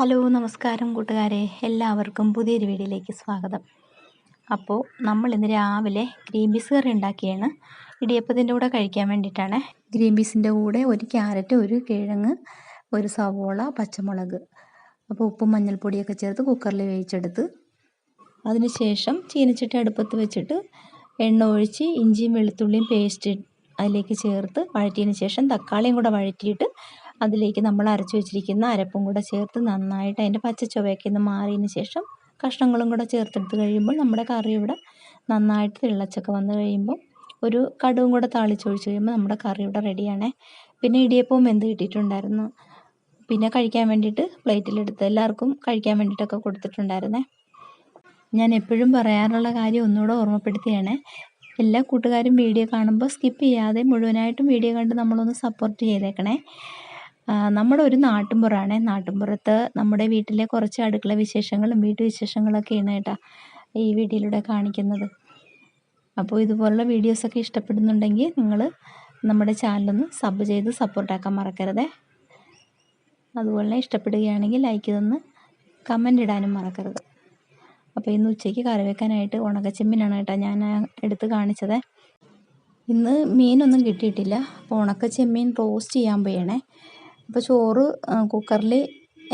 Hello നമസ്കാരം കൂട്ടുകാരെ. എല്ലാവർക്കും പുതിയൊരു വീഡിയോയിലേക്ക് സ്വാഗതം. അപ്പോൾ നമ്മൾ ഇന്ന് രാവിലെ ഗ്രീൻ പീസ് കറി ഉണ്ടാക്കിയാണ്. ഇടിയപ്പത്തിന്റെ കൂടെ കഴിക്കാൻ വേണ്ടിയിട്ടാണ്. ഗ്രീൻ പീസിന്റെ കൂടെ ഒരു ക്യാരറ്റ് ഒരു കിഴങ്ങ് ഒരു സവോള പച്ചമുളക്. അപ്പോൾ ഉപ്പും മഞ്ഞൾപ്പൊടിയൊക്കെ ചേർത്ത് കുക്കറിൽ വേവിച്ചെടുത്ത് അതിനുശേഷം ചീനച്ചട്ടി അടുപ്പത്ത് വെച്ചിട്ട് എണ്ണ ഒഴിച്ച് ഇഞ്ചിയും വെളുത്തുള്ളിയും പേസ്റ്റ് അതിലേക്ക് ചേർത്ത് വഴറ്റിയതിന് ശേഷം തക്കാളിയും കൂടെ വഴറ്റിയിട്ട് അതിലേക്ക് നമ്മൾ അരച്ചു വെച്ചിരിക്കുന്ന അരപ്പും കൂടെ ചേർത്ത് നന്നായിട്ട് അതിന്റെ പച്ച ചുവയൊക്കെ ഒന്ന് മാറിയതിന് ശേഷം കഷ്ണങ്ങളും കൂടെ ചേർത്തെടുത്ത് കഴിയുമ്പോൾ നമ്മുടെ കറി ഇവിടെ നന്നായിട്ട് തിളച്ചൊക്കെ വന്ന് കഴിയുമ്പോൾ ഒരു കടുവും കൂടെ താളിച്ചൊഴിച്ച് കഴിയുമ്പോൾ നമ്മുടെ കറി ഇവിടെ റെഡിയാണ്. പിന്നെ ഇടിയപ്പവും വെന്ത് കിട്ടിയിട്ടുണ്ടായിരുന്നു. പിന്നെ കഴിക്കാൻ വേണ്ടിയിട്ട് പ്ലേറ്റിലെടുത്ത് എല്ലാവർക്കും കഴിക്കാൻ വേണ്ടിയിട്ടൊക്കെ കൊടുത്തിട്ടുണ്ടായിരുന്നേ. ഞാൻ എപ്പോഴും പറയാറുള്ള കാര്യം ഒന്നുകൂടെ ഓർമ്മപ്പെടുത്തിയാണ്. എല്ലാ കൂട്ടുകാരും വീഡിയോ കാണുമ്പോൾ സ്കിപ്പ് ചെയ്യാതെ മുഴുവനായിട്ടും വീഡിയോ കണ്ട് നമ്മളൊന്ന് സപ്പോർട്ട് ചെയ്തേക്കണേ. നമ്മുടെ ഒരു നാട്ടിൻപുറമാണ് നാട്ടിൻപുറത്ത് നമ്മുടെ വീട്ടിലെ കുറച്ച് അടുക്കള വിശേഷങ്ങളും വീട്ടു വിശേഷങ്ങളൊക്കെയാണ് കേട്ടോ ഈ വീഡിയോയിലൂടെ കാണിക്കുന്നത്. അപ്പോൾ ഇതുപോലുള്ള വീഡിയോസൊക്കെ ഇഷ്ടപ്പെടുന്നുണ്ടെങ്കിൽ നിങ്ങൾ നമ്മുടെ ചാനലൊന്ന് സബ് ചെയ്ത് സപ്പോർട്ടാക്കാൻ മറക്കരുതേ. അതുപോലെ ഇഷ്ടപ്പെടുകയാണെങ്കിൽ ലൈക്ക് തന്ന് കമന്റ് ഇടാനും മറക്കരുത്. അപ്പോൾ ഇന്ന് ഉച്ചയ്ക്ക് കറി വെക്കാനായിട്ട് ഉണക്കച്ചെമ്മീനാണ് കേട്ടോ ഞാൻ എടുത്ത് കാണിച്ചത്. ഇന്ന് മീനൊന്നും കിട്ടിയിട്ടില്ല. അപ്പോൾ ഉണക്കച്ചെമ്മീൻ റോസ്റ്റ് ചെയ്യാൻ പോയണേ. അപ്പോൾ ചോറ് കുക്കറിൽ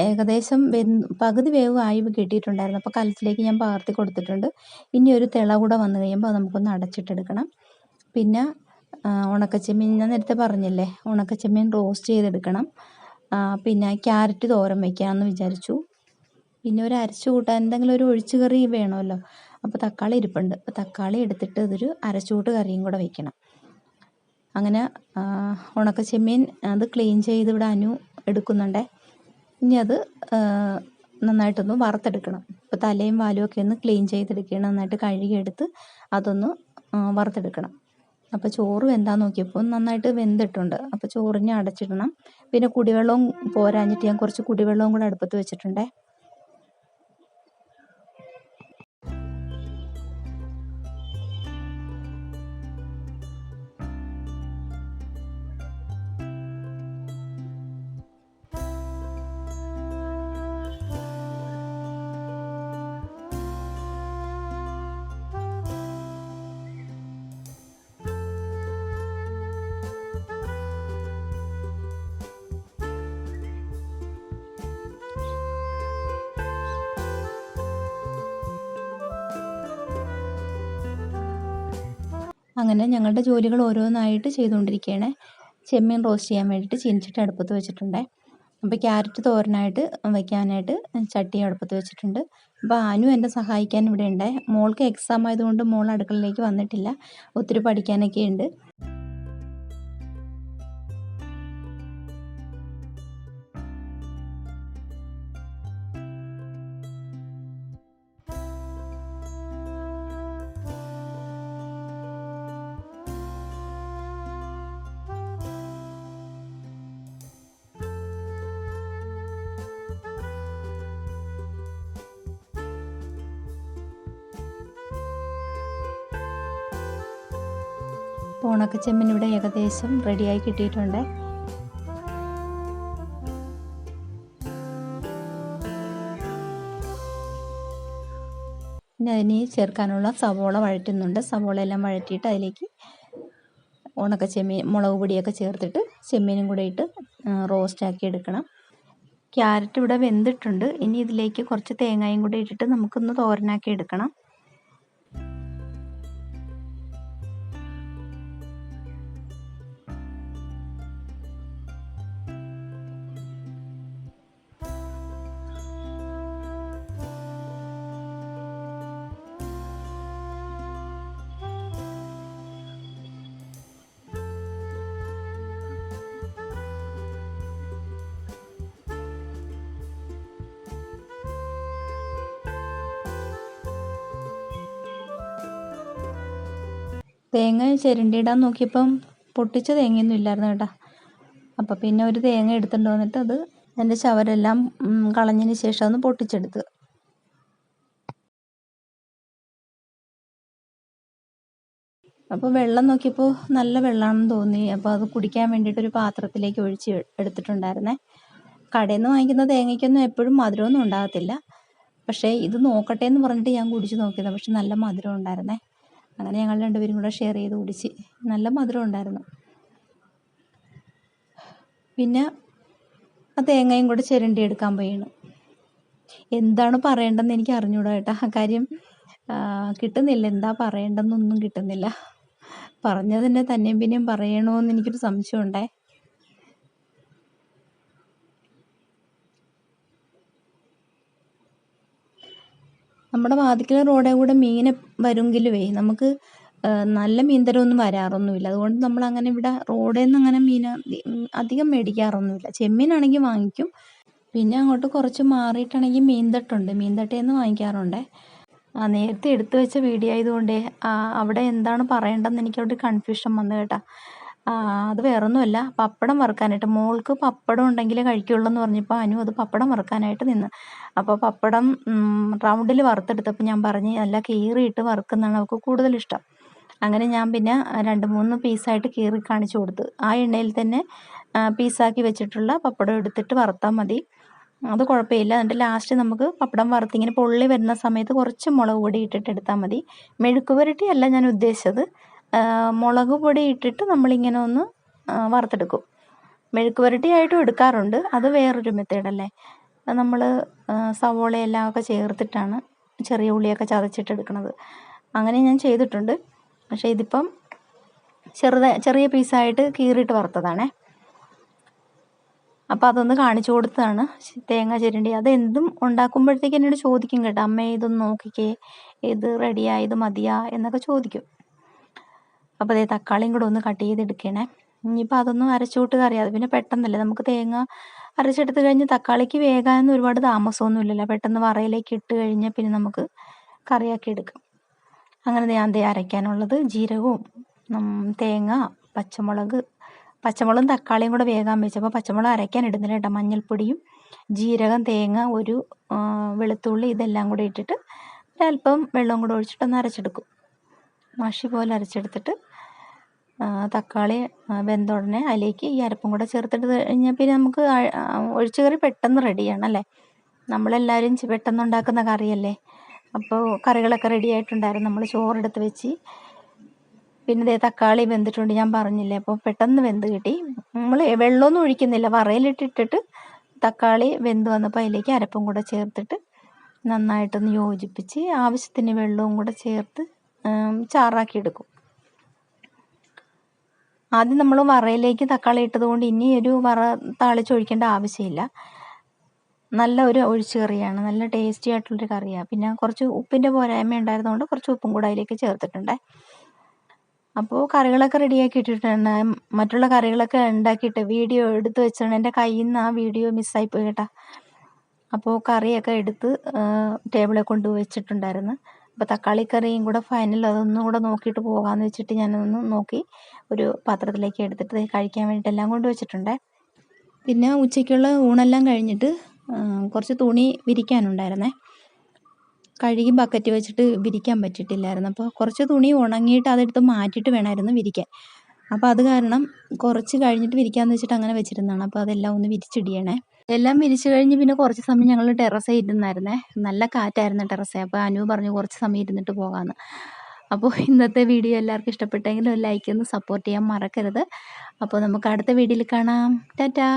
ഏകദേശം വെന്ത് പകുതി വേവ് ആയി കിട്ടിയിട്ടുണ്ടായിരുന്നു. അപ്പോൾ കലത്തിലേക്ക് ഞാൻ പകർത്തി കൊടുത്തിട്ടുണ്ട്. ഇനി ഒരു തിള കൂടെ വന്നു കഴിയുമ്പോൾ അത് നമുക്കൊന്ന് അടച്ചിട്ടെടുക്കണം. പിന്നെ ഉണക്കച്ചെമ്മീൻ ഞാൻ നേരത്തെ പറഞ്ഞില്ലേ ഉണക്കച്ചെമ്മീൻ റോസ്റ്റ് ചെയ്തെടുക്കണം. പിന്നെ ക്യാരറ്റ് തോരൻ വയ്ക്കാമെന്ന് വിചാരിച്ചു. പിന്നെ ഒരു അരച്ചു കൂട്ടാൻ എന്തെങ്കിലും ഒരു ഒഴിച്ചു കറി വേണമല്ലോ. അപ്പോൾ തക്കാളി ഇരിപ്പുണ്ട്. അപ്പോൾ തക്കാളി എടുത്തിട്ട് ഇതൊരു അരച്ചൂട്ട് കറിയും കൂടെ വയ്ക്കണം അങ്ങനെ ഉണക്ക ചെമ്മീൻ അത് ക്ലീൻ ചെയ്ത് ഇവിടെ അനു എടുക്കുന്നുണ്ടേ. ഇനി അത് നന്നായിട്ടൊന്ന് വറുത്തെടുക്കണം. ഇപ്പോൾ തലയും വാലും ഒക്കെ ഒന്ന് ക്ലീൻ ചെയ്തെടുക്കണം നന്നായിട്ട് കഴുകിയെടുത്ത് അതൊന്ന് വറുത്തെടുക്കണം. അപ്പോൾ ചോറ് വെന്താന്ന് നോക്കിയപ്പോൾ നന്നായിട്ട് വെന്തിട്ടുണ്ട്. അപ്പോൾ ചോറിനെ അടച്ചിടണം. പിന്നെ കുടിവെള്ളവും പോരാഞ്ഞിട്ട് ഞാൻ കുറച്ച് കുടിവെള്ളവും കൂടെ അടുപ്പത്ത് വെച്ചിട്ടുണ്ടേ. അങ്ങനെ ഞങ്ങളുടെ ജോലികൾ ഓരോന്നായിട്ട് ചെയ്തുകൊണ്ടിരിക്കുകയാണ്. ചെമ്മീൻ റോസ്റ്റ് ചെയ്യാൻ വേണ്ടിയിട്ട് ചീനിച്ചിട്ട് അടുപ്പത്ത് വെച്ചിട്ടുണ്ട്. അപ്പോൾ ക്യാരറ്റ് തോരനായിട്ട് വയ്ക്കാനായിട്ട് ചട്ടി അടുപ്പത്ത് വെച്ചിട്ടുണ്ട്. അപ്പോൾ അനു എന്നെ സഹായിക്കാൻ ഇവിടെ ഉണ്ട് മോൾക്ക് എക്സാം ആയതുകൊണ്ട് മോൾ അടുക്കളയിലേക്ക് വന്നിട്ടില്ല. ഒത്തിരി പഠിക്കാനൊക്കെ ഉണ്ട് ചെമ്മീൻ ഇവിടെ ഏകദേശം റെഡിയായി കിട്ടിയിട്ടുണ്ട്. പിന്നെ അതിന് ചേർക്കാനുള്ള സവോള വഴറ്റുന്നുണ്ട്. സവോള എല്ലാം വഴറ്റിയിട്ട് അതിലേക്ക് ഉണക്ക ചെമ്മീൻ മുളക് പൊടിയൊക്കെ ചേർത്തിട്ട് ചെമ്മീനും കൂടെ ഇട്ട് റോസ്റ്റാക്കി എടുക്കണം. ക്യാരറ്റ് ഇവിടെ വെന്തിട്ടുണ്ട്. ഇനി ഇതിലേക്ക് കുറച്ച് തേങ്ങയും കൂടെ ഇട്ടിട്ട് നമുക്കൊന്ന് തോരനാക്കി എടുക്കണം. തേങ്ങ ചിരണ്ടിയിടാൻ നോക്കിയപ്പം പൊട്ടിച്ച തേങ്ങയൊന്നും ഇല്ലായിരുന്നു കേട്ടോ. അപ്പോൾ പിന്നെ ഒരു തേങ്ങ എടുത്തുകൊണ്ട് വന്നിട്ട് അത് അതിന്റെ ചവരെല്ലാം കളഞ്ഞതിന് ശേഷം ഒന്ന് പൊട്ടിച്ചെടുത്ത്. അപ്പോൾ വെള്ളം നോക്കിയപ്പോൾ നല്ല വെള്ളമാണെന്ന് തോന്നി. അപ്പോൾ അത് കുടിക്കാൻ വേണ്ടിയിട്ട് ഒരു പാത്രത്തിലേക്ക് ഒഴിച്ച് എടുത്തിട്ടുണ്ടായിരുന്നേ. കടയിൽ നിന്ന് വാങ്ങിക്കുന്ന തേങ്ങയ്ക്കൊന്നും എപ്പോഴും മധുരമൊന്നും ഉണ്ടാകത്തില്ല. പക്ഷേ ഇത് നോക്കട്ടെ എന്ന് പറഞ്ഞിട്ട് ഞാൻ കുടിച്ച് നോക്കിയതാണ് പക്ഷെ നല്ല മധുരം ഉണ്ടായിരുന്നേ. അങ്ങനെ ഞങ്ങൾ രണ്ടുപേരും കൂടെ ഷെയർ ചെയ്ത് കുടിച്ച് നല്ല മധുരം ഉണ്ടായിരുന്നു. പിന്നെ ആ തേങ്ങയും കൂടെ ചിരണ്ടി എടുക്കാൻ പോയാണ്. എന്താണ് പറയേണ്ടതെന്ന് എനിക്ക് അറിഞ്ഞൂടാ കേട്ടോ. ആ കാര്യം കിട്ടുന്നില്ല. എന്താ പറയേണ്ടതെന്നൊന്നും കിട്ടുന്നില്ല. പറഞ്ഞതിനെ തന്നെയും പിന്നെയും പറയണമെന്ന് എനിക്കൊരു സംശയമുണ്ടേ. നമ്മുടെ വാതിക്കൽ റോഡേ കൂടെ മീൻ വരുമെങ്കിലുമേ നമുക്ക് നല്ല മീൻ തരമൊന്നും വരാറൊന്നുമില്ല. അതുകൊണ്ട് നമ്മൾ അങ്ങനെ ഇവിടെ റോഡിൽ നിന്ന് അങ്ങനെ മീൻ അധികം മേടിക്കാറൊന്നുമില്ല. ചെമ്മീനാണെങ്കിൽ വാങ്ങിക്കും. പിന്നെ അങ്ങോട്ട് കുറച്ച് മാറിയിട്ടാണെങ്കിൽ മീൻതട്ടുണ്ട്. മീൻതട്ടയിൽ നിന്ന് വാങ്ങിക്കാറുണ്ട്. ആ നേരത്തെ എടുത്തു വെച്ച വീഡിയോ ആയതുകൊണ്ട് അവിടെ എന്താണ് പറയേണ്ടതെന്ന് എനിക്കവിടെ കൺഫ്യൂഷൻ വന്നു കേട്ടോ. അത് വേറൊന്നുമല്ല. പപ്പടം വറുക്കാനായിട്ട്. മോൾക്ക് പപ്പടം ഉണ്ടെങ്കിലേ കഴിക്കുള്ളൂ എന്ന് പറഞ്ഞപ്പോൾ അനു അത് പപ്പടം വറുക്കാനായിട്ട് നിന്ന്. അപ്പോൾ പപ്പടം റൗണ്ടിൽ വറുത്തെടുത്തപ്പോൾ ഞാൻ പറഞ്ഞ് നല്ല കീറിയിട്ട് വറുക്കുന്നതാണ് അവൾക്ക് കൂടുതൽ ഇഷ്ടം. അങ്ങനെ ഞാൻ പിന്നെ രണ്ട് മൂന്ന് പീസായിട്ട് കീറി കാണിച്ചു കൊടുത്തു. ആ എണ്ണയിൽ തന്നെ പീസാക്കി വെച്ചിട്ടുള്ള പപ്പടം എടുത്തിട്ട് വറുത്താൽ മതി. അത് കുഴപ്പമില്ല. എന്നിട്ട് ലാസ്റ്റ് നമുക്ക് പപ്പടം വറുത്തിങ്ങനെ പൊള്ളി വരുന്ന സമയത്ത് കുറച്ച് മുളക് പൊടി ഇട്ടിട്ട് എടുത്താൽ മതി. മെഴുക്ക് പുരട്ടിയല്ല ഞാൻ ഉദ്ദേശിച്ചത്. മുളക് പൊടി ഇട്ടിട്ട് നമ്മളിങ്ങനെ ഒന്ന് വറുത്തെടുക്കും. മെഴുക്ക് പുരട്ടിയായിട്ടും എടുക്കാറുണ്ട്. അത് വേറൊരു മെത്തേഡല്ലേ നമ്മൾ സവോളയെല്ലാം ഒക്കെ ചേർത്തിട്ടാണ് ചെറിയ ഉള്ളിയൊക്കെ ചതച്ചിട്ടെടുക്കുന്നത് അങ്ങനെ ഞാൻ ചെയ്തിട്ടുണ്ട്. പക്ഷേ ഇതിപ്പം ചെറുത ചെറിയ പീസായിട്ട് കീറിയിട്ട് വറുത്തതാണേ. അപ്പോൾ അതൊന്ന് കാണിച്ചു കൊടുത്തതാണ് തേങ്ങ ചിരണ്ടി. അതെന്തും ഉണ്ടാക്കുമ്പോഴത്തേക്ക് എന്നോട് ചോദിക്കും കേട്ടോ. അമ്മ ഇതൊന്ന് നോക്കിക്കേ. ഇത് റെഡിയാ ഇത് മതിയാ? എന്നൊക്കെ ചോദിക്കും. അപ്പോൾ അതേ തക്കാളിയും കൂടെ ഒന്ന് കട്ട് ചെയ്തെടുക്കണേ. ഇനിയിപ്പോൾ അതൊന്നും അരച്ചുകൂട്ട് കറി അത് പിന്നെ പെട്ടെന്നല്ലേ നമുക്ക് തേങ്ങ അരച്ചെടുത്ത് കഴിഞ്ഞ് തക്കാളിക്ക് വേകാനൊന്നും ഒരുപാട് താമസമൊന്നും ഇല്ലല്ലോ. പെട്ടെന്ന് വറയിലേക്ക് ഇട്ട് കഴിഞ്ഞാൽ പിന്നെ നമുക്ക് കറിയാക്കി എടുക്കാം. അങ്ങനെ ഞാൻ ദേ അരയ്ക്കാനുള്ളത് ജീരകവും തേങ്ങ പച്ചമുളക് പച്ചമുളകും തക്കാളിയും കൂടെ വേഗം വെച്ചപ്പോൾ പച്ചമുളക് അരയ്ക്കാൻ ഇടുന്നില്ല കേട്ടോ. മഞ്ഞൾപ്പൊടിയും ജീരകം തേങ്ങ ഒരു വെളുത്തുള്ളി ഇതെല്ലാം കൂടെ ഇട്ടിട്ട് ഒരല്പം വെള്ളം കൂടെ ഒഴിച്ചിട്ടൊന്ന് അരച്ചെടുക്കും. മഷി പോലെ അരച്ചെടുത്തിട്ട് തക്കാളി വെന്ത ഉടനെ അതിലേക്ക് ഈ അരപ്പും കൂടെ ചേർത്തിട്ട് കഴിഞ്ഞാൽ പിന്നെ നമുക്ക് ഒഴിച്ചു കറി പെട്ടെന്ന് റെഡിയാണ് അല്ലേ? നമ്മളെല്ലാവരും പെട്ടെന്ന് ഉണ്ടാക്കുന്ന കറിയല്ലേ? അപ്പോൾ കറികളൊക്കെ റെഡി ആയിട്ടുണ്ടായിരുന്നു. നമ്മൾ ചോറെടുത്ത് വെച്ച്. പിന്നെ ഇതേ തക്കാളി വെന്തിട്ടുണ്ട് ഞാൻ പറഞ്ഞില്ലേ? അപ്പോൾ പെട്ടെന്ന് വെന്ത് കിട്ടി. നമ്മൾ വെള്ളമൊന്നും ഒഴിക്കുന്നില്ല. വറയിലിട്ടിട്ടിട്ട് തക്കാളി വെന്ത് വന്നപ്പോൾ അതിലേക്ക് അരപ്പും കൂടെ ചേർത്തിട്ട് നന്നായിട്ടൊന്ന് യോജിപ്പിച്ച് ആവശ്യത്തിന് വെള്ളവും കൂടെ ചേർത്ത് ചാറാക്കി എടുക്കും ആദ്യം നമ്മൾ വറയിലേക്ക് തക്കാളി ഇട്ടതുകൊണ്ട് ഇനി ഒരു വറ താളിച്ചൊഴിക്കേണ്ട ആവശ്യമില്ല. നല്ല ഒരു ഒഴിച്ച് കറിയാണ്. നല്ല ടേസ്റ്റി ആയിട്ടുള്ളൊരു കറിയാണ് പിന്നെ കുറച്ച് ഉപ്പിന്റെ പോരായ്മ ഉണ്ടായിരുന്നതുകൊണ്ട് കുറച്ച് ഉപ്പും കൂടെ അതിലേക്ക് ചേർത്തിട്ടുണ്ട്. അപ്പോൾ കറികളൊക്കെ റെഡിയാക്കി ഇട്ടിട്ടുണ്ട്. മറ്റുള്ള കറികളൊക്കെ ഉണ്ടാക്കിയിട്ട് വീഡിയോ എടുത്ത് വെച്ചിട്ടുണ്ട് എന്റെ കയ്യിൽ നിന്ന് ആ വീഡിയോ മിസ്സായി പോയി കേട്ടോ. അപ്പോൾ കറിയൊക്കെ എടുത്ത് ടേബിളിൽ കൊണ്ട് വെച്ചിട്ടുണ്ടായിരുന്നു. അപ്പോൾ തക്കാളി കറിയും കൂടെ ഫൈനൽ അതൊന്നും കൂടെ നോക്കിയിട്ട് പോകാമെന്ന് വെച്ചിട്ട് ഞാനതൊന്ന് നോക്കി ഒരു പാത്രത്തിലേക്ക് എടുത്തിട്ട് കഴിക്കാൻ വേണ്ടിയിട്ട് എല്ലാം കൊണ്ട് വെച്ചിട്ടുണ്ട്. പിന്നെ ഉച്ചയ്ക്കുള്ള ഊണെല്ലാം കഴിഞ്ഞിട്ട് കുറച്ച് തുണി വിരിക്കാനുണ്ടായിരുന്നേ. കഴുകി ബക്കറ്റ് വെച്ചിട്ട് വിരിക്കാൻ പറ്റിയിട്ടില്ലായിരുന്നു. അപ്പോൾ കുറച്ച് തുണി ഉണങ്ങിയിട്ട് അതെടുത്ത് മാറ്റിയിട്ട് വേണമായിരുന്നു വിരിക്കാൻ. അപ്പോൾ അത് കാരണം കുറച്ച് കഴിഞ്ഞിട്ട് വിരിക്കാമെന്ന് വെച്ചിട്ട് അങ്ങനെ വെച്ചിരുന്നതാണ്. അപ്പോൾ അതെല്ലാം ഒന്ന് വിരിച്ചിടിയണേ. എല്ലാം വിരിച്ചു കഴിഞ്ഞ് പിന്നെ കുറച്ച് സമയം ഞങ്ങൾ ടെറസേ ഇരുന്നായിരുന്നേ. നല്ല കാറ്റായിരുന്നു ടെറസേ അപ്പോൾ അനു പറഞ്ഞു കുറച്ച് സമയം ഇരുന്നിട്ട് പോകാമെന്ന് അപ്പോൾ ഇന്നത്തെ വീഡിയോ എല്ലാവർക്കും ഇഷ്ടപ്പെട്ടെങ്കിൽ ലൈക്ക് ഒന്ന് സപ്പോർട്ട് ചെയ്യാൻ മറക്കരുത്. അപ്പോൾ നമുക്ക് അടുത്ത വീഡിയോയിൽ കാണാം. ടാറ്റാ.